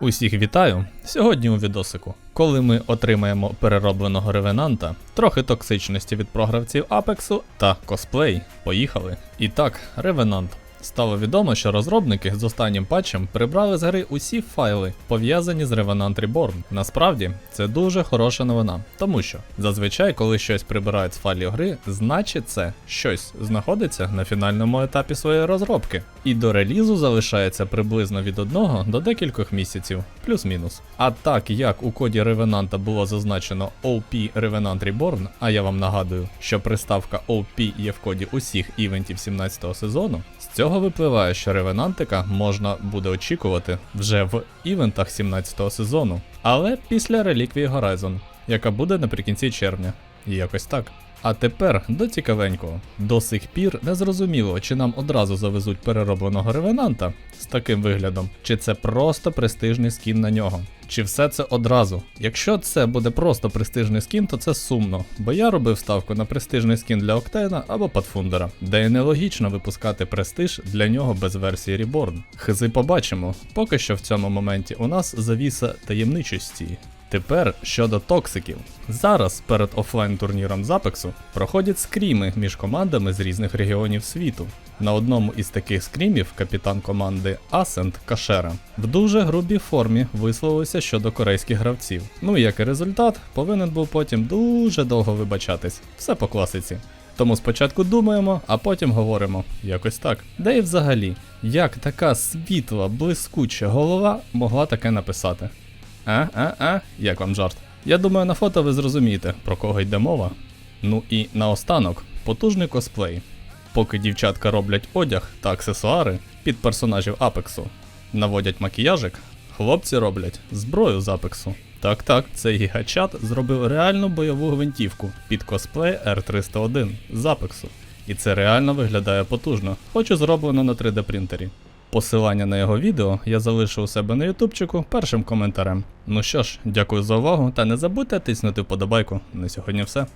Усіх вітаю! Сьогодні у відосику. Коли ми отримаємо переробленого ревенанта, трохи токсичності від програвців Апексу та косплей. Поїхали. І так, ревенант. Стало відомо, що розробники з останнім патчем прибрали з гри усі файли, пов'язані з Revenant Reborn. Насправді, це дуже хороша новина, тому що зазвичай, коли щось прибирають з файлів гри, значить це щось знаходиться на фінальному етапі своєї розробки. І до релізу залишається приблизно від одного до декількох місяців, плюс-мінус. А так як у коді Ревенанта було зазначено OP Revenant Reborn, а я вам нагадую, що приставка OP є в коді усіх івентів 17-го сезону, з цього випливає, що ревенантика можна буде очікувати вже в івентах 17-го сезону, але після реліквії Horizon, яка буде наприкінці червня. Якось так. А тепер до цікавенького. До сих пір не зрозуміло, чи нам одразу завезуть переробленого ревенанта з таким виглядом, чи це просто престижний скін на нього. Чи все це одразу? Якщо це буде просто престижний скін, то це сумно, бо я робив ставку на престижний скін для Октейна або Патфундера, де і нелогічно випускати престиж для нього без версії Reborn. Хизи побачимо. Поки що в цьому моменті у нас завіса таємничості. Тепер щодо токсиків. Зараз перед офлайн турніром з Апексу проходять скріми між командами з різних регіонів світу. На одному із таких скрімів капітан команди Асент Кашера в дуже грубій формі висловився щодо корейських гравців. Ну як і результат, повинен був потім дуже довго вибачатись. Все по класиці. Тому спочатку думаємо, а потім говоримо. Якось так. Де і взагалі, як така світла, блискуча голова могла таке написати? А, а, а, як вам жарт? Я думаю, на фото ви зрозумієте, про кого йде мова. Ну і наостанок, потужний косплей. Поки дівчатка роблять одяг та аксесуари під персонажів Апексу, наводять макіяжик, хлопці роблять зброю з Апексу. Так так, цей гігачат зробив реальну бойову гвинтівку під косплей R301 з Апексу. І це реально виглядає потужно, хоч і зроблено на 3D принтері. Посилання на його відео я залишу у себе на ютубчику першим коментарем. Ну що ж, дякую за увагу та не забудьте тиснути вподобайку. На сьогодні все.